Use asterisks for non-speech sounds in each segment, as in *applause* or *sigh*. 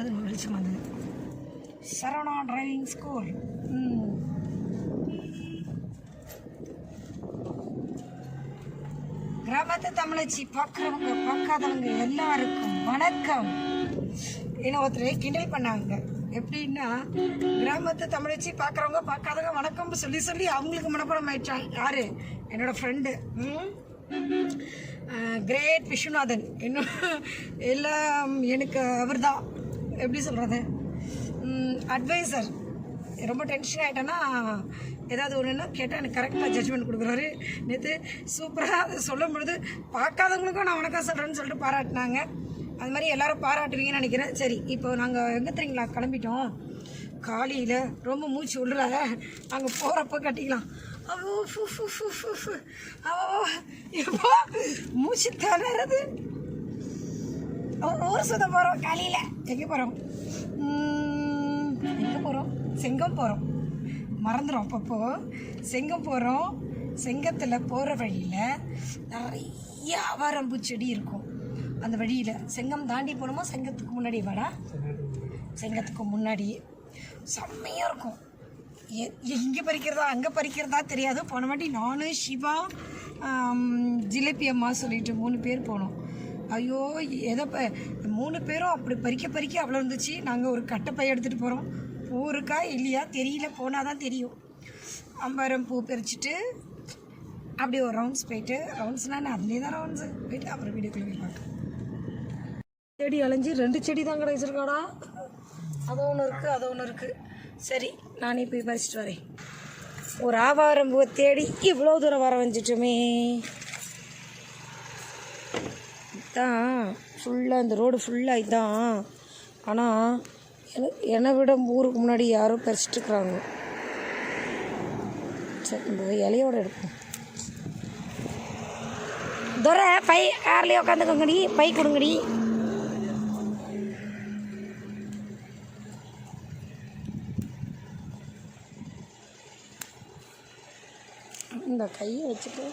அது வெளிச்சம் வந்தது. சரவணா டிரைவிங் ஸ்கூல் கிராமத்து தமிழச்சி பார்க்குறவங்க பார்க்காதவங்க எல்லாருக்கும் வணக்கம். என்ன ஒருத்தர் கிண்டல் பண்ணாங்க. எப்படின்னா கிராமத்து தமிழச்சி பார்க்குறவங்க பார்க்காதவங்க வணக்கம்னு சொல்லி சொல்லி அவங்களுக்கு மனப்படம் ஆயிடுச்சாங்க யாரு? என்னோட ஃப்ரெண்டு கிரேட் விஸ்வநாதன். இன்னும் எல்லாம் எனக்கு அவர் தான் எப்படி சொல்கிறது அட்வைசர் ரொம்ப டென்ஷன் ஆகிட்டேன்னா ஏதாவது ஒன்றுன்னா கேட்டால் எனக்கு கரெக்டாக ஜட்ஜ்மெண்ட் கொடுக்குறாரு. நேற்று சூப்பராக அதை சொல்லும் பொழுது பார்க்காதவங்களுக்கும் நான் வணக்கம் சொல்கிறேன்னு சொல்லிட்டு பாராட்டினாங்க. அது மாதிரி எல்லோரும் பாராட்டுவீங்கன்னு நினைக்கிறேன். சரி இப்போ நாங்கள் எங்கே தெரியுங்களா கிளம்பிட்டோம். காலையில் ரொம்ப மூச்சு விடுறாங்க அங்கே போகிறப்ப கட்டிக்கலாம். அவோ ஃபு ஃபு ஃபு ஃபு ஃபு. அவோ எப்போ மூச்சு தளருது ஊர் சுத்த போகிறோம் காலையில். எங்கே போகிறோம் எங்கே போகிறோம் செங்கம் போகிறோம் மறந்துடும் அப்பப்போ செங்கம் போகிறோம் செங்கத்தில் போகிற வழியில் நிறைய ஆவாரம்பூ செடி இருக்கும். அந்த வழியில் செங்கம் தாண்டி போகணுமா செங்கத்துக்கு முன்னாடி வாடா. செங்கத்துக்கு முன்னாடி. செம்மையாக இருக்கும். இங்கே பறிக்கிறதா அங்கே பறிக்கிறதா தெரியாது. போன வாட்டி நானும் சிவா ஜிலேபி அம்மா சொல்லிட்டு மூணு பேர் போனோம். ஐயோ எதை மூணு பேரும் அப்படி பறிக்க பறிக்க அவ்வளோ இருந்துச்சு. நாங்கள் ஒரு கட்டைப்பை எடுத்துகிட்டு போகிறோம் பூ இருக்கா இல்லையா தெரியல போனால் தான் தெரியும். அம்பரம் பூ பறிச்சுட்டு அப்படி ஒரு ரவுண்ட்ஸ் போயிட்டு ரவுண்ட்ஸ்னால் நான் அதுலேயே தான் ரவுண்ட்ஸு போயிட்டு அப்புறம் வீடியோக்குள்ளே போய் செடி அலைஞ்சி ரெண்டு செடி தான் கிடைச்சிருக்காடா அது ஒன்று இருக்குது அது ஒன்று இருக்குது சரி நானே போய் பறிச்சிட்டு வரேன். ஒரு ஆவாரம் பூவை தேடி இவ்வளோ தூரம் வர வந்துட்டோமே இதான் ஃபுல்லாக இந்த ரோடு ஃபுல்லாக இதான். ஆனால் என்னை விட ஊருக்கு முன்னாடி யாரோ பறிச்சிட்டு இருக்கிறாங்க சரி நம்ம இலையோடு இலையோட எடுப்போம். துரை பை கார்லேயே உட்காந்துக்கோங்கடி பை கொடுங்கடி. இந்த கையை வச்சுட்டு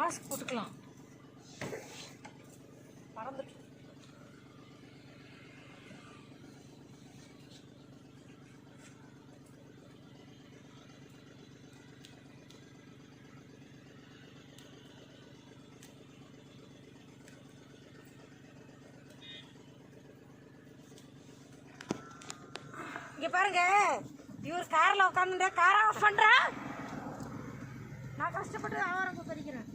மாஸ்க் போட்டுக்கலாம். மறந்துட்டு இங்க பாருங்க. இவர் கார்ல உட்காந்துட்டா காரை ஆஃப் பண்றா? நான் கஷ்டப்பட்டு அவர் பறிக்கிறேன்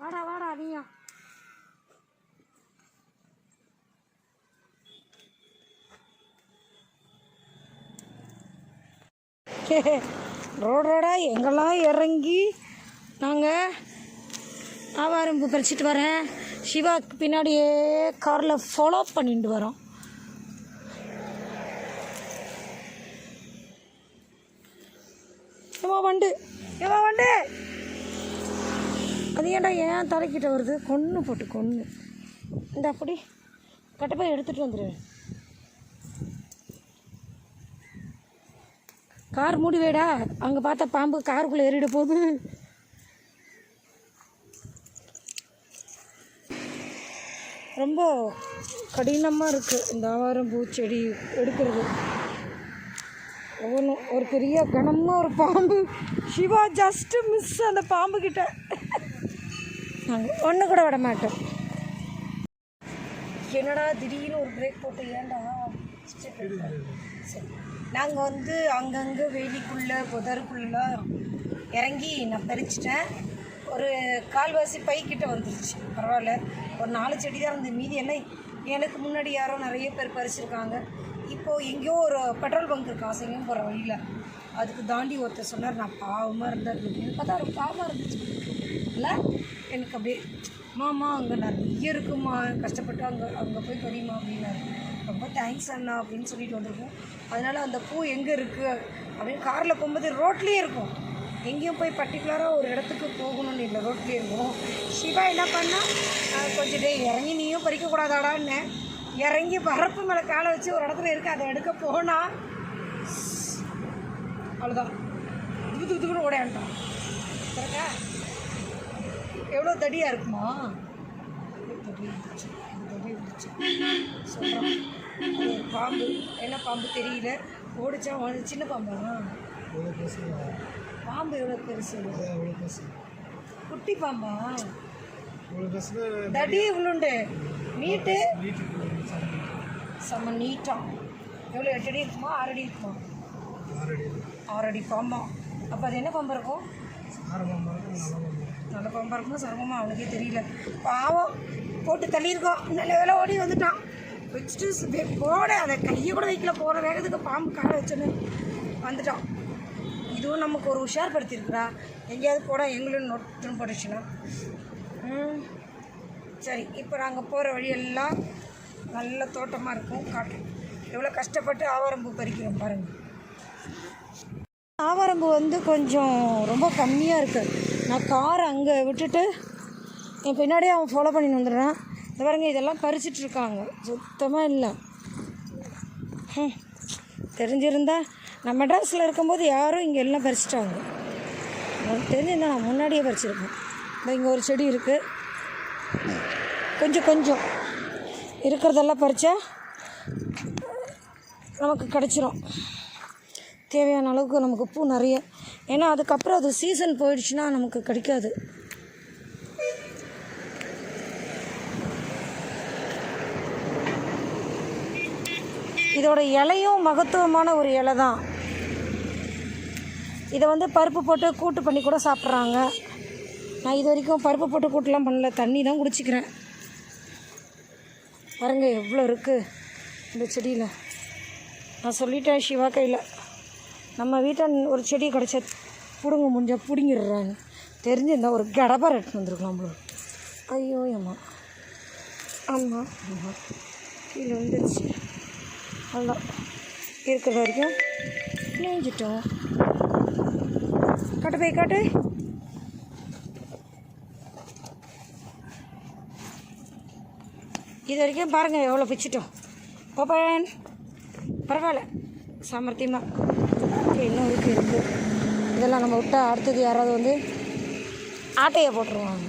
வாடா வாடா நீயா ரோடு ரோடா எங்கெல்லாம் இறங்கி நாங்கள் ஆவாரம் பறிச்சிட்டு வரேன். சிவாக்கு பின்னாடியே காரில் ஃபாலோ பண்ணிட்டு வரோம். ஏமா வண்டு? ஏமா வண்டு? அது ஏன்டா ஏன் தலைக்கிட்ட வருது? கொன்று போட்டு கொன்று இந்த அப்படி கட்டப்பை எடுத்துகிட்டு வந்துடுவேன் கார் மூடி வேடா அங்கே பார்த்தா பாம்பு காருக்குள்ளே ஏறிட போகுது. ரொம்ப கடினமாக இருக்குது இந்த ஆவாரம் பூச்செடி எடுக்கிறது. ஒவ்வொன்றும் ஒரு பெரிய கனமாக ஒரு பாம்பு. சிவா ஜஸ்ட்டு மிஸ் அந்த பாம்பு கிட்ட நாங்கள் ஒன்று கூட விட மாட்டோம். என்னடா திடீர்னு ஒரு பிரேக் போட்டு ஏன்டா? சரி. நாங்கள் வந்து அங்கங்கே வேலிக்குள்ளே புதருக்குள்ளெலாம் இறங்கி நான் பறிச்சிட்டேன். ஒரு கால்வாசி பைக்கிட்ட வந்துருச்சு. பரவாயில்ல. ஒரு நாலு செடி தான் இருந்தது மீதி எல்லாம் எனக்கு முன்னாடி யாரோ நிறைய பேர் பறிச்சிருக்காங்க. இப்போது எங்கேயோ ஒரு பெட்ரோல் பங்க் இருக்கா. செங்கம் போகிற வழியில். அதுக்கு தாண்டி ஒருத்தர் சொன்னார் நான் பாவமாக இருந்தேன் எனக்கு பார்த்தா ஒரு பாவமாக இருந்துச்சு. இல்லை எனக்கு அப்படியே மாமா அங்கே நிறைய இருக்குமா? கஷ்டப்பட்டு அங்கே அங்கே போய் தெரியுமா அப்படின்னாரு. ரொம்ப தேங்க்ஸ் அண்ணா அப்படின்னு சொல்லிட்டு வந்திருக்கோம். அதனால் அந்த பூ எங்கே இருக்குது அப்படின்னு காரில் போகும்போது ரோட்லேயே இருக்கும். எங்கேயும் போய் பர்டிகுலராக ஒரு இடத்துக்கு போகணும்னு இல்லை ரோட்லேயே இருக்கும். சிவா என்ன பண்ணால் கொஞ்சம் டே இறங்கி நீயும் பறிக்கக்கூடாதாடான்னு இறங்கி பரப்பு மேலே காலை வச்சு ஒரு இடத்துல இருக்குது அதை எடுக்க போனால் அவ்வளோதான் துப்பு துப்பு துப்புன்னு ஓடையான்ட்டான் கரெக்டா எவ்வளோ தடியாக இருக்குமா? தடி இருந்துச்சு தடி இருந்துச்சு சொல்கிறோம் அது ஒரு பாம்பு என்ன பாம்பு தெரியல ஓடிச்சா ஓடி சின்ன பாம்பா பாம்பு எவ்வளோ பெருசு இவ்வளோ பெருசு குட்டி பாம்பா தடி இவ்வளோண்டு நீட்டு செம்ம நீட்டாக எவ்வளோ எட்டு அடி இருக்குமா ஆறு அடி இருக்குமா ஆறு அடி பாம்பா அப்போ அது என்ன பாம்பு இருக்கும் நல்ல பாம்பா இருக்குமா சிரமமாக அவனுக்கே தெரியல பாவம் போட்டு தள்ளியிருக்கோம். நல்ல வேலை ஓடி வந்துட்டான். வச்சுட்டு போட அதை கையை கூட வைக்கல. போகிற வேகத்துக்கு பாம்பு காலை வச்சோன்னு வந்துட்டோம் இதுவும் நமக்கு ஒரு உஷார்படுத்தியிருக்குறா எங்கேயாவது போட எங்களும் நொட்டுன்னு போட்டுச்சுன்னா சரி இப்போ நாங்கள் போகிற வழியெல்லாம் நல்ல தோட்டமாக இருக்கும். காட்டு. எவ்வளோ கஷ்டப்பட்டு ஆவாரம்பூ பறிக்கிறோம் பாருங்கள் ஆவாரம்பூ வந்து கொஞ்சம் ரொம்ப கம்மியாக இருக்குது நான் காரை அங்கே விட்டுட்டு என் பின்னாடியே அவன் ஃபாலோ பண்ணி வந்துடுறான். இந்த பாருங்க இதெல்லாம் பறிச்சிட்ருக்காங்க சுத்தமாக இல்லை. தெரிஞ்சிருந்தா நான் மெட்ராஸில் இருக்கும்போது யாரும் இங்கே எல்லாம் பறிச்சிட்டாங்க. எனக்கு தெரிஞ்சிருந்தா நான் முன்னாடியே பறிச்சிருப்பேன் இப்போ இங்கே ஒரு செடி இருக்குது கொஞ்சம் கொஞ்சம். இருக்கிறதெல்லாம் பறித்தா நமக்கு கிடச்சிரும். தேவையான அளவுக்கு நமக்கு பூ நிறைய. ஏன்னா அதுக்கப்புறம் அது சீசன் போயிடுச்சுன்னா நமக்கு கிடைக்காது. இதோட இலையும் மகத்துவமான ஒரு இலை தான் இதை வந்து பருப்பு போட்டு கூட்டு பண்ணி கூட சாப்பிட்றாங்க. நான் இது வரைக்கும் பருப்பு போட்டு கூட்டெலாம் பண்ணல. தண்ணி தான் குடிச்சிக்கிறேன். பாருங்க எவ்வளோ இருக்குது இந்த செடியில். நான் சொல்லிட்டேன் சிவா கையில். நம்ம வீட்டில் ஒரு செடி கிடச்ச பிடுங்க முடிஞ்சால் பிடுங்கிடுறாங்க. தெரிஞ்சிருந்தால் ஒரு கடப்பார் எடுத்துன்னு வந்திருக்கலாம் போல ஐயோ அம்மா. ஆமாம் ஆமாம் கீழே வந்துருச்சு அவ்வளோதான் இருக்கிற வரைக்கும் நெஞ்சிட்டோம் காட்டு போய் காட்டு. இது வரைக்கும் பாருங்கள் எவ்வளோ பிச்சுட்டோம். ஓப்பன் பரவாயில்ல. சாமர்த்தியமாக ஓகே இன்னும் இருக்குது இருக்குது இதெல்லாம் நம்ம விட்டால் அடுத்தது யாராவது வந்து ஆட்டையை போட்டுருவாங்க.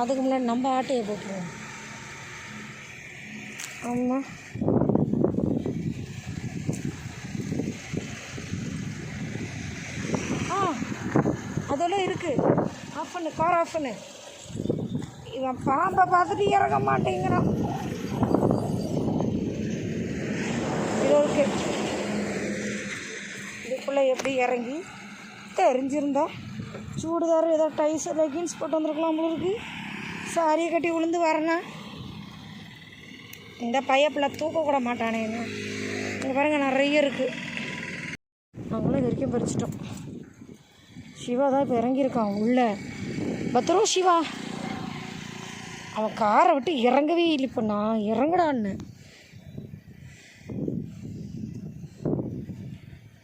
அதுக்கு முன்னாடி நம்ம ஆட்டையை போட்டுருவோம். ஆமாம் ஆ இருக்கு. ஆஃப் பண்ணு கார் ஆஃப் பண்ணு. இவன் பாம்பை பார்த்துட்டு இறங்க மாட்டேங்கிறான். இது இருக்கு. இதுக்குள்ளே எப்படி இறங்கி? தெரிஞ்சிருந்தா. சூடுதார் ஏதோ டைஸ் லெகின்ஸ் போட்டு வந்திருக்கலாம் உங்களுக்கு சாரியை கட்டி விழுந்து வரேன் இந்த பையப்பில் தூக்கக்கூட மாட்டானே என்ன? இங்கே பாருங்கள் நிறைய இருக்குது நாங்களும் இது வரைக்கும் பறிச்சிட்டோம். சிவா தான் இப்போ இறங்கியிருக்கான் உள்ளே. பத்திரம் சிவா. அவன் காரை விட்டு இறங்கவே இல்லை இப்போ நான். இறங்குடான்னு.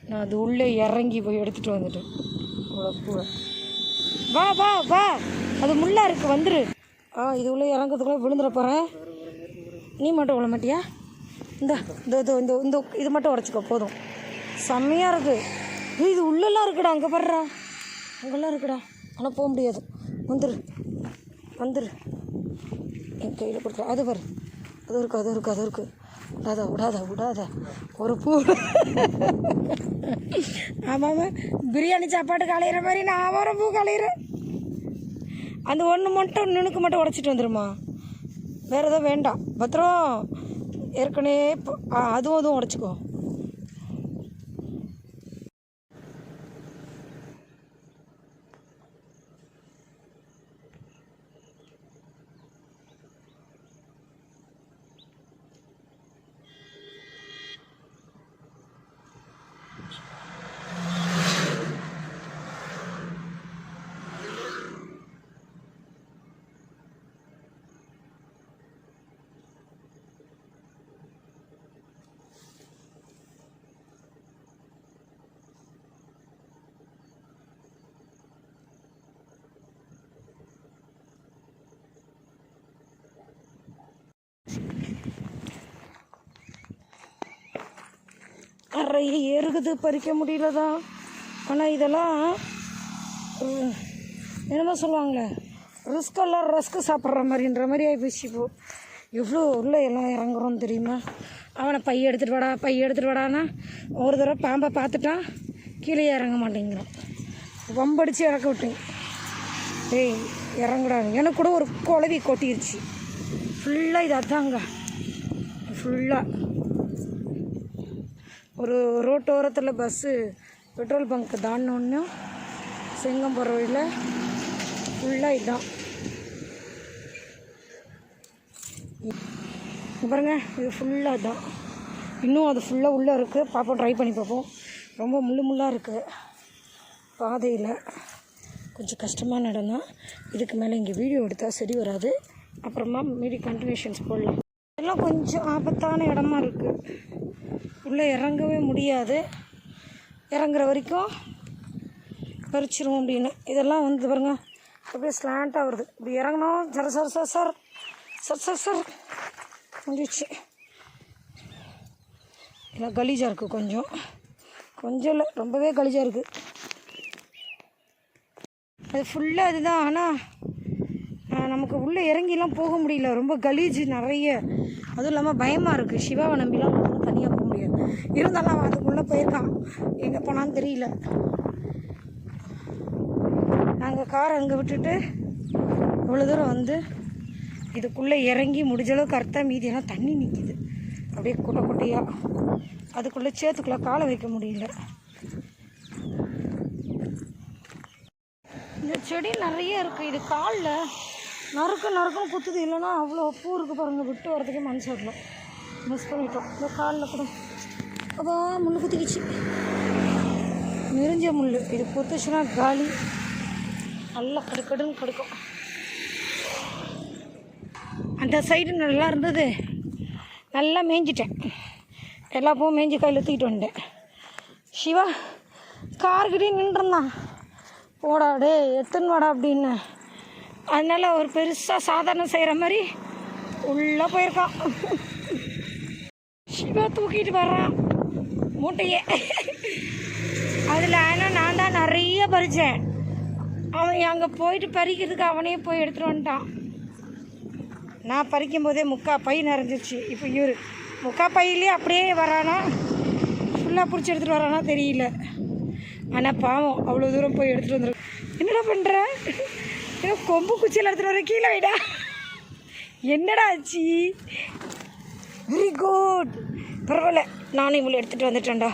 நான் அது உள்ளே இறங்கி போய் எடுத்துகிட்டு வந்துட்டேன். அவ்வளோ பூவை வா வா வா. அது முள்ளா இருக்கு வந்துரு. ஆ இது உள்ளே இறங்குறதுக்குள்ளே விழுந்துட போகிறேன் நீ மட்டும் விழ மாட்டியா? இந்த இந்த இது இந்த இந்த இது மட்டும் உடச்சிக்கோ போதும். செம்மையாக இருக்குது இது உள்ளெல்லாம் இருக்குடா அங்கே படுறா அங்கெல்லாம் இருக்குடா. ஆனால் போக முடியாது. வந்துரு. வந்துரு. என் கையில் கொடுத்துரு. அது வரு அது இருக்கு அது இருக்கு அது இருக்கு. விடாத விடாத விடாத. ஒரு பூ. ஆமாம் பிரியாணி சாப்பாடு களையிற மாதிரி நான் ஒரு பூ கலையிறேன் அந்த ஒன்று மட்டும் நுணுக்கு மட்டும் உடச்சிட்டு வந்துருமா? வேறு எதுவும் வேண்டாம். பத்திரம். ஏற்கனவே ஆ, அதுவும் அதுவும் உடச்சிக்கோ. கரையை ஏறுகுது பறிக்க முடியலதான் ஆனால் இதெல்லாம் என்னமோ சொல்லுவாங்களே ரிஸ்க் எல்லாம் ரஸ்க்கு சாப்பிட்ற மாதிரின்ற மாதிரி ஆகிப்போச்சு இப்போ. எவ்வளோ உள்ளே எல்லாம் இறங்குறோம் தெரியுமா? அவனை பைய எடுத்துகிட்டு வாடா பைய எடுத்துகிட்டு வாடான்னா ஒரு தடவை பாம்பை பார்த்துட்டான் கீழே இறங்க மாட்டேங்கிறான். வம்படிச்சு இறக்க விட்டேன். டேய் இறங்குடா. எனக்கு கூட ஒரு குழவி கொட்டிருச்சு. ஃபுல்லாக இது அதாங்க ஃபுல்லாக ஒரு ரோட்டோரத்தில் பஸ்ஸு பெட்ரோல் பங்க்கு தாண்டினோன்னு செங்கம் போகிற வழியில் ஃபுல்லாக இதுதான் பாருங்க இது ஃபுல்லாக இதுதான் இன்னும் அது ஃபுல்லாக உள்ளே இருக்குது பார்ப்போம் ட்ரை பண்ணி பார்ப்போம் ரொம்ப முள்ளு முள்ளாக இருக்குது பாதையில். கொஞ்சம் கஷ்டமாக நடந்தான் இதுக்கு மேலே இங்கே வீடியோ எடுத்தால் சரி வராது. அப்புறமா மீதி கண்டினியூஷன்ஸ் போடலாம். இதெல்லாம் கொஞ்சம் ஆபத்தான இடமா இருக்குது உள்ளே இறங்கவே முடியாது. இறங்குற வரைக்கும் பறிச்சிரும் அப்படின்னு. இதெல்லாம் வந்து பாருங்க அப்படியே ஸ்லாண்டாக வருது. இப்படி இறங்கினோம் சர சர சர சார் சர் சர் சர் முடிச்சு இல்லை கலீஜாக இருக்குது கொஞ்சம். கொஞ்சம் இல்லை ரொம்பவே கலீஜாக இருக்குது அது ஃபுல்லாக அதுதான். ஆனால் நமக்கு உள்ளே இறங்கிலாம் போக முடியல. ரொம்ப கலீஜ் நிறைய. அதுவும் இல்லாமல் பயமாக இருக்குது சிவாவை நம்பிலாம் ஒன்றும் தனியாக போக முடியாது இருந்தாலும் அவன் அதுக்குள்ளே போயிருக்கான். எங்கே போனான்னு தெரியல. நாங்கள் காரை அங்கே விட்டுட்டு இவ்வளோ தூரம் வந்து இதுக்குள்ளே இறங்கி முடிஞ்ச கரெக்டாக மீதியெல்லாம் தண்ணி நிற்கிது அப்படியே குட்டை குட்டையாக அதுக்குள்ளே சேத்துக்குள்ளே காலை வைக்க முடியல. இந்த செடி நிறைய இருக்குது இது காலில் நறுக்கு நறுக்குன்னு குத்துது. இல்லைன்னா அவ்வளோ பூ இருக்குது பாருங்கள் விட்டு வரதுக்கே மனசு வரல. மிஸ் பண்ணிட்டோம். இந்த காலில் கூட அப்பா முள் குத்திக்கிச்சு. நெறிஞ்ச முள் இது குத்துச்சுன்னா காலி. நல்லா கடுக்கடுன்னு கடுக்கும். அந்த சைடு நல்லா இருந்தது. நல்லா மேய்ஞ்சிட்டேன். எல்லா பூவும் மேய்ஞ்சி கையில் தூக்கிட்டு வந்துட்டேன் சிவா கார்கிட்டே நின்றுருந்தான் போடா டே எத்துன்னு வாடா அப்படின்னு. அதனால ஒரு பெருசாக சாதாரணம் செய்கிற மாதிரி உள்ளே போயிருக்கான். சிவா தூக்கிட்டு வர்றான். மூட்டையே. அதில் ஆனால் நான் தான் நிறைய பறித்தேன் அவன் அங்கே போயிட்டு பறிக்கிறதுக்கு அவனே போய் எடுத்துகிட்டு வந்துட்டான். நான் பறிக்கும் போதே முக்கா பை நிறைஞ்சிருச்சு. இப்போ இவர் முக்கா பையிலே அப்படியே வரானா? ஃபுல்லாக பிடிச்சி எடுத்துகிட்டு வரானா தெரியல. ஆனால் பாவம் அவ்வளோ தூரம் போய் எடுத்துகிட்டு வந்துடும் என்னடா பண்ணுற ஏதோ கொம்பு குச்சியில் எடுத்துகிட்டு வர கீழே வைடா. என்னடா ஆச்சு? வெரி குட் பரவாயில்ல. நானும் இவ்வளோ எடுத்துகிட்டு வந்துட்டேன்டா.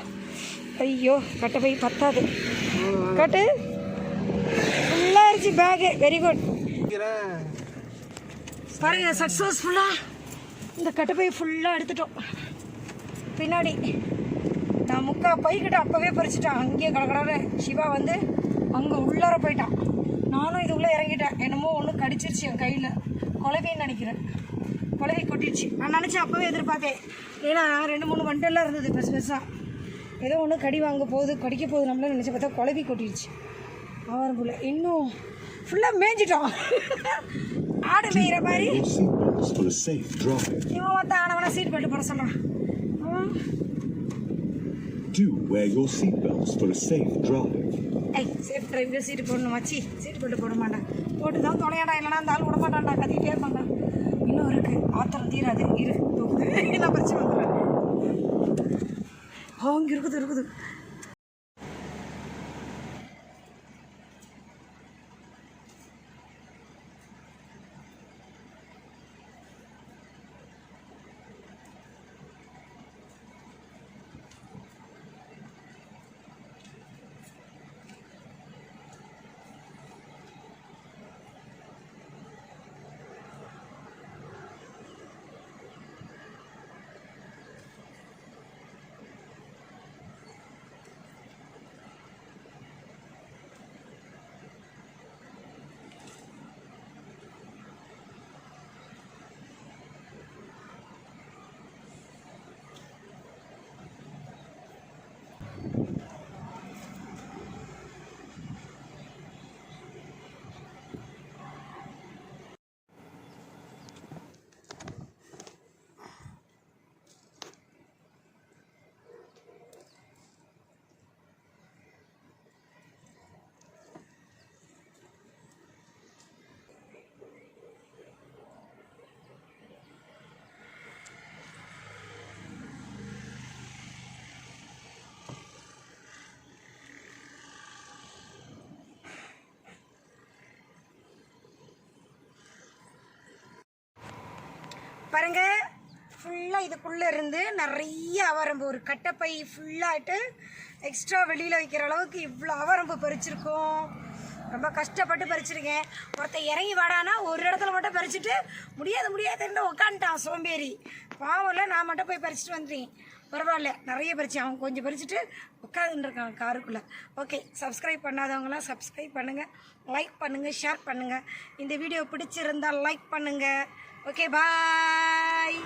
ஐயோ கட்ட பை பத்தாது. கட்டு. ஃபுல்லாக இருந்துச்சு பேகு வெரி குட் பாருங்க சக்ஸஸ்ஃபுல்லாக இந்த கட்டப்பை ஃபுல்லாக எடுத்துட்டோம். பின்னாடி நான் முக்கா பைக்கிட்ட அப்போவே பறிச்சிட்டேன். அங்கேயே கடற்கடாரு சிவா வந்து அங்கே உள்ளார போயிட்டான். நானும் இதுக்குள்ளே இறங்கிட்டேன். என்னமோ ஒன்று கடிச்சிருச்சு என் கையில். குலவின்னு நினைக்கிறேன். குலவி கொட்டிடுச்சு. நான் நினச்சேன் அப்போவே எதிர்பார்த்தேன். ஏன்னா ரெண்டு மூணு வண்டெல்லாம் இருந்தது பெருசு பெருசாக ஏதோ ஒன்று கடி வாங்க போகுது கடிக்க போகுது நம்மள நினச்சி பார்த்தா குலவி கொட்டிடுச்சு. ஆவாரம் புள்ள இன்னும் ஃபுல்லாக மேய்ஞ்சிட்டோம். ஆடு மேய்கிற மாதிரி. இவன் வந்து ஆனவனை சீட் பெல்ட் போட சொல்கிறான் Do wear your seatbelts for a safe drive. ஏய் சேஃப் டிரைவர் சீட்டு போடணும்? மச்சி சீட் பெல்ட் போட மாட்டான். போட்டு தான் தொலையாடா இல்லைனா அந்த ஆள் விட மாட்டான்டா கத்திக்கிட்டே இருப்பான்டா. ஆத்திரம் தீராது. இரு தூக்குது நான் *laughs* பறிச்சு வந்துடுறேன். ஓ இங்கே இருக்குது இருக்குது. பாருங்க. ஃபுல்லாக இதுக்குள்ளே இருந்து நிறைய அவரம்பு ஒரு கட்டைப்பை ஃபுல்லாகிட்டு எக்ஸ்ட்ரா வெளியில் வைக்கிற அளவுக்கு இவ்வளோ அவரம்பு பறிச்சிருக்கோம். ரொம்ப கஷ்டப்பட்டு பறிச்சிருக்கேன். ஒருத்தன் இறங்கி வாடானா ஒரு இடத்துல மட்டும் பறிச்சுட்டு முடியாது முடியாதுன்னு உட்காந்துட்டான் சோம்பேறி. பாவம்ல நான் மட்டும் போய் பறிச்சுட்டு வந்துட்டேன். பரவாயில்ல நிறைய பறிச்சு அவன் கொஞ்சம் பறிச்சுட்டு உட்காந்துருக்கான் காருக்குள்ளே. ஓகே சப்ஸ்கிரைப் பண்ணாதவங்களாம் சப்ஸ்கிரைப் பண்ணுங்கள் லைக் பண்ணுங்கள் ஷேர் பண்ணுங்கள் இந்த வீடியோ பிடிச்சிருந்தால் லைக் பண்ணுங்கள் ஓகே பாய்